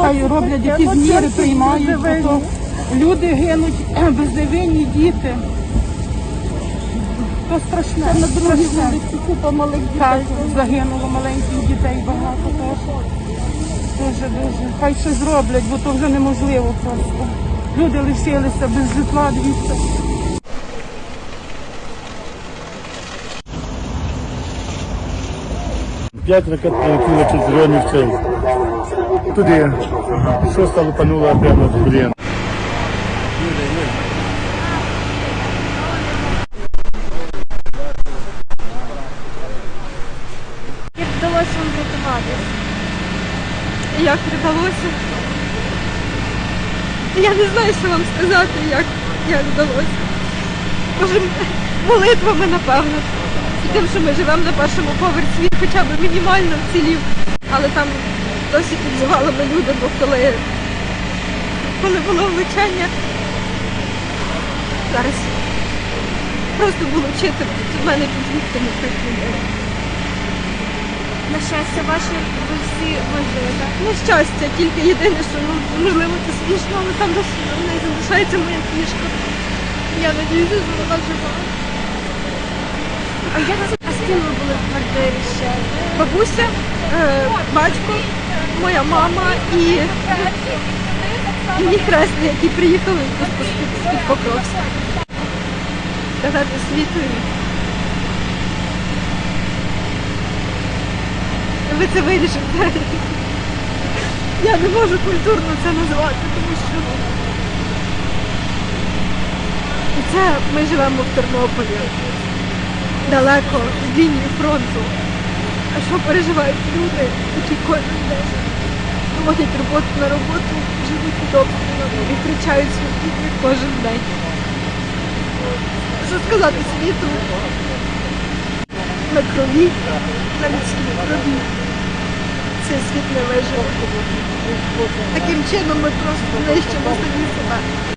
хай роблять якісь міри, приймають, то люди гинуть безневинні діти. То страшне. На другій вулиці купа малих Так, дітей. загинуло маленьких дітей багато теж. Дуже, дуже. Хай ще зроблять, бо то вже неможливо просто. Люди лишилися без житла, дивіться. П'ять ракет прилетіло через районний в цей. Туди. Шоста лупанула прямо в коліно. Як вдалося вам врятуватися? Як вдалося? Я не знаю, що вам сказати, як, як вдалося. Може, молитвами, напевно. І тим, що ми живемо на першому поверсі, він хоча б мінімально вцілів. Але там досі під завалами люди, бо коли, коли було влучання, зараз просто було вчити в мене під тих людей. На щастя, ваші ви всі вижили, так? На щастя, тільки єдине, що ну, можливо це смішно, але там в неї залишається моя книжка. Я надіюся, що вона жива. А як це- а з ким ви були в квартирі ще? Бабуся, е, батько, моя мама і, мій хресний, які приїхали з-під Покровська. Сказати світові. Ви це вирішите. Я не можу культурно це назвати, тому що це ми живемо в Тернополі, далеко від лінії фронту. А що переживають люди, які кожен день ходять роботу на роботу, живуть обстрілами і втрачають свої кожен день. Що сказати світу на крові, на людській крові. Цей світ не вижив. Таким чином ми просто нищимо самі себе.